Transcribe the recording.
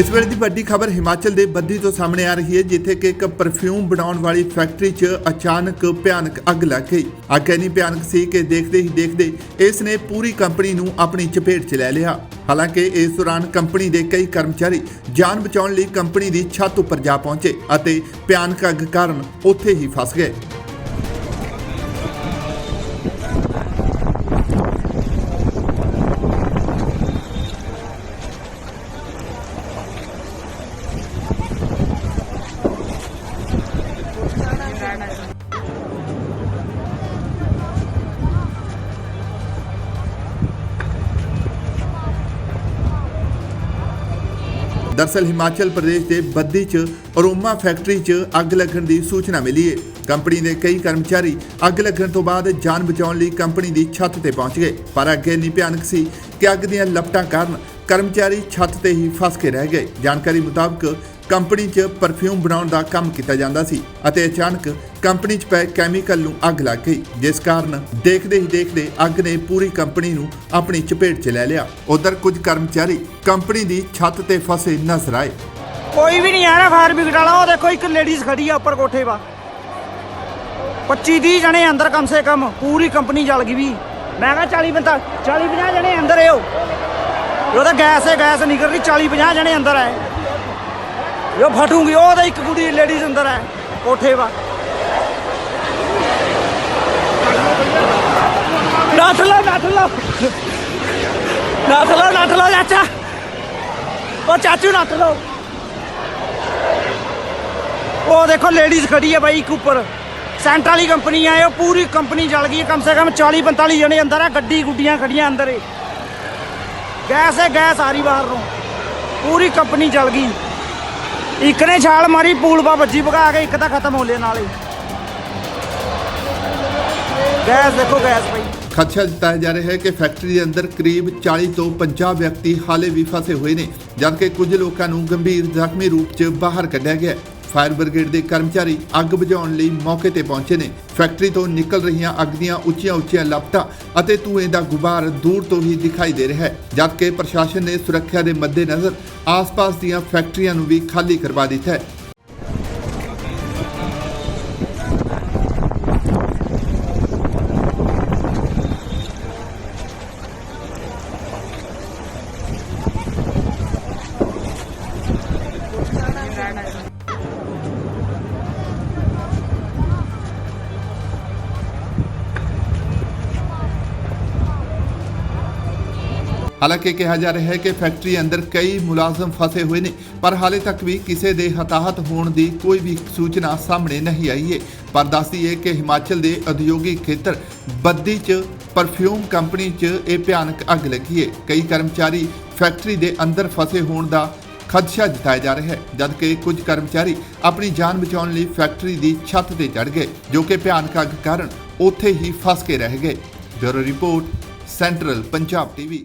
ਇਸ ਵੇਲੇ ਦੀ ਵੱਡੀ ਖਬਰ ਹਿਮਾਚਲ ਦੇ ਬੱਦੀ ਤੋਂ ਸਾਹਮਣੇ ਆ ਰਹੀ ਹੈ, ਜਿੱਥੇ ਕਿ ਇੱਕ ਪਰਫਿਊਮ ਬਣਾਉਣ ਵਾਲੀ ਫੈਕਟਰੀ 'ਚ ਅਚਾਨਕ ਭਿਆਨਕ ਅੱਗ ਲੱਗ ਗਈ। ਅੱਗ ਇੰਨੀ ਭਿਆਨਕ ਸੀ ਕਿ ਦੇਖਦੇ ਹੀ ਦੇਖਦੇ ਇਸ ਨੇ ਪੂਰੀ ਕੰਪਨੀ ਨੂੰ ਆਪਣੀ ਚਪੇਟ 'ਚ ਲੈ ਲਿਆ। ਹਾਲਾਂਕਿ ਇਸ ਦੌਰਾਨ ਕੰਪਨੀ ਦੇ ਕਈ ਕਰਮਚਾਰੀ ਜਾਨ ਬਚਾਉਣ ਲਈ ਕੰਪਨੀ ਦੀ ਛੱਤ ਉੱਪਰ ਜਾ ਪਹੁੰਚੇ ਅਤੇ ਭਿਆਨਕ ਅੱਗ ਕਾਰਨ ਉੱਥੇ ਹੀ ਫਸ ਗਏ। ਦਰਸਲ ਹਿਮਾਚਲ ਪ੍ਰਦੇਸ਼ ਦੇ ਬੱਦੀ 'ਚ ਅਰੋਮਾ ਫੈਕਟਰੀ 'ਚ ਅੱਗ ਲੱਗਣ ਦੀ ਸੂਚਨਾ ਮਿਲੀ ਹੈ ਕੰਪਨੀ ਦੇ ਕਈ ਕਰਮਚਾਰੀ ਅੱਗ ਲੱਗਣ ਤੋਂ ਬਾਅਦ ਜਾਨ ਬਚਾਉਣ ਲਈ ਕੰਪਨੀ ਦੀ ਛੱਤ ਤੇ ਪਹੁੰਚ ਗਏ। ਪਰ ਅੱਗੇ ਇੰਨੀ ਭਿਆਨਕ ਸੀ ਕਿ ਅੱਗ ਦੀਆਂ ਲਪਟਾਂ ਕਾਰਨ ਕਰਮਚਾਰੀ ਛੱਤ ਤੇ ਹੀ ਫਸ ਕੇ ਰਹਿ ਗਏ। ਜਾਣਕਾਰੀ ਮੁਤਾਬਕ ਕੰਪਨੀ 'ਚ ਪਰਫਿਊਮ ਬਣਾਉਣ ਦਾ ਕੰਮ ਕੀਤਾ ਜਾਂਦਾ ਸੀ ਅਤੇ ਅਚਾਨਕ ਕੰਪਨੀ 'ਚ ਪਏ ਕੈਮੀਕਲ ਨੂੰ ਅੱਗ ਲੱਗ ਗਈ, ਜਿਸ ਕਾਰਨ ਦੇਖਦੇ ਹੀ ਦੇਖਦੇ ਅੱਗ ਨੇ ਪੂਰੀ ਕੰਪਨੀ ਨੂੰ ਆਪਣੀ ਚਪੇਟ 'ਚ ਲੈ ਲਿਆ। ਉਧਰ ਕੁਝ ਕਰਮਚਾਰੀ ਕੰਪਨੀ ਦੀ ਛੱਤ ਤੇ ਫਸੇ ਨਜ਼ਰ ਆਏ। ਕੋਈ ਵੀ ਨਹੀਂ ਆ ਰਿਹਾ ਫਾਇਰ ਬ੍ਰਿਗੇਡ ਵਾਲਾ, ਉਹ ਦੇਖੋ ਇੱਕ ਲੇਡੀਜ਼ ਖੜੀ ਆ ਉੱਪਰ ਕੋਠੇ 'ਵਾ 25 30 ਜਣੇ ਅੰਦਰ ਕਮ ਸੇ ਕਮ, ਪੂਰੀ ਕੰਪਨੀ ਜਲ ਗਈ ਵੀ। ਮੈਂ ਕਿਹਾ 40 ਬੰਦਾ 40 50 ਜਣੇ ਅੰਦਰ ਏ ਉਹ ਤਾਂ ਗੈਸ ਹੈ ਗੈਸ ਨਿਕਲ ਰਹੀ 40 50 ਜਣੇ ਅੰਦਰ ਆਏ। ਉਹ ਫਟੂਗੀ, ਉਹ ਤਾਂ ਇੱਕ ਕੁੜੀ ਲੇਡੀਜ਼ ਅੰਦਰ ਹੈ, ਕੋਠੇ 'ਵਾ। ਨੱਠ ਲਓ ਨੱਠ ਲਓ ਨੱਠ ਲਓ ਨੱਠ ਲਓ ਚਾਚਾ। ਉਹ ਚਾਚੂ ਨੱਠ ਲਓ। ਉਹ ਦੇਖੋ ਲੇਡੀਜ਼ ਖੜੀ ਹੈ ਬਾਈ ਇੱਕ ਉੱਪਰ। ਸੈਂਟ ਵਾਲੀ ਕੰਪਨੀ ਆ ਇਹ ਪੂਰੀ ਕੰਪਨੀ ਜਲ ਗਈ ਹੈ, ਕਮ ਸੇ ਕਮ 40 45 ਜਣੇ ਅੰਦਰ ਆ ਗੱਡੀ ਗੁੱਡੀਆਂ ਖੜੀਆਂ ਅੰਦਰ ਏ ਗੈਸ ਹੈ, ਗੈਸ ਆ ਰਹੀ ਬਾਹਰ ਨੂੰ। ਪੂਰੀ ਕੰਪਨੀ ਜਲ ਗਈ। ਇੱਕ ਨੇ ਛਾਲ ਮਾਰੀ, ਪੂਲ ਪਾ ਵੱਜੀ, ਭਗਾ ਕੇ ਇੱਕ ਤਾਂ ਖਤਮ ਹੋ ਲਿਆ ਨਾਲੇ ਗੈਸ ਦੇਖੋ, ਗੈਸ ਭਾਈ ਖਦਸ਼ਾ ਜਤਾਇਆ ਜਾ ਰਿਹਾ ਹੈ ਕਿ ਫੈਕਟਰੀ ਦੇ ਅੰਦਰ ਕਰੀਬ 40 ਤੋਂ 50 ਵਿਅਕਤੀ ਹਾਲੇ ਵੀ ਫਸੇ ਹੋਏ ਨੇ, ਜਦਕਿ ਕੁਝ ਲੋਕਾਂ ਨੂੰ ਗੰਭੀਰ ਜ਼ਖਮੀ ਰੂਪ 'ਚ ਬਾਹਰ ਕੱਢਿਆ ਗਿਆ ਹੈ। ਫਾਇਰ ਬ੍ਰਿਗੇਡ ਦੇ ਕਰਮਚਾਰੀ ਅੱਗ ਬੁਝਾਉਣ ਲਈ ਮੌਕੇ ਤੇ ਪਹੁੰਚੇ ਨੇ। ਫੈਕਟਰੀ ਤੋਂ ਨਿਕਲ ਰਹੀਆਂ ਅੱਗ ਦੀਆਂ ਉੱਚੀਆਂ-ਉੱਚੀਆਂ ਲਪਟਾਂ ਅਤੇ ਧੂਏ ਦਾ ਗੁਬਾਰ ਦੂਰ ਤੋਂ ਹੀ ਦਿਖਾਈ ਦੇ ਰਿਹਾ ਹੈ, ਜਦਕਿ ਪ੍ਰਸ਼ਾਸਨ ਨੇ ਸੁਰੱਖਿਆ ਦੇ ਮੱਦੇਨਜ਼ਰ ਆਸ-ਪਾਸ ਦੀਆਂ ਫੈਕਟਰੀਆਂ ਨੂੰ ਵੀ ਖਾਲੀ ਕਰਵਾ ਦਿੱਤਾ ਹੈ। ਹਾਲਾਂਕਿ ਕਿਹਾ ਜਾ ਰਿਹਾ ਹੈ ਕਿ ਫੈਕਟਰੀ ਅੰਦਰ ਕਈ ਮੁਲਾਜ਼ਮ ਫਸੇ ਹੋਏ ਨੇ, ਪਰ ਹਾਲੇ ਤੱਕ ਵੀ ਕਿਸੇ ਦੇ ਹਤਾਹਤ ਹੋਣ ਦੀ ਕੋਈ ਵੀ ਸੂਚਨਾ ਸਾਹਮਣੇ ਨਹੀਂ ਆਈ ਹੈ। ਪਰ ਦੱਸਦੀ ਹੈ ਕਿ ਹਿਮਾਚਲ ਦੇ ਉਦਯੋਗਿਕ ਖੇਤਰ ਬੱਦੀ 'ਚ ਪਰਫਿਊਮ ਕੰਪਨੀ 'ਚ ਇਹ ਭਿਆਨਕ ਅੱਗ ਲੱਗੀ ਹੈ। ਕਈ ਕਰਮਚਾਰੀ ਫੈਕਟਰੀ ਦੇ ਅੰਦਰ ਫਸੇ ਹੋਣ ਦਾ ਖਦਸ਼ਾ ਜਤਾਇਆ ਜਾ ਰਿਹਾ ਹੈ, ਜਦਕਿ ਕੁਝ ਕਰਮਚਾਰੀ ਆਪਣੀ ਜਾਨ ਬਚਾਉਣ ਲਈ ਫੈਕਟਰੀ ਦੀ ਛੱਤ ਤੇ ਚੜ੍ਹ ਗਏ, ਜੋ ਕਿ ਭਿਆਨਕ ਅੱਗ ਕਾਰਨ ਉੱਥੇ ਹੀ ਫਸ ਕੇ ਰਹਿ ਗਏ। Bureau report, central Punjab TV.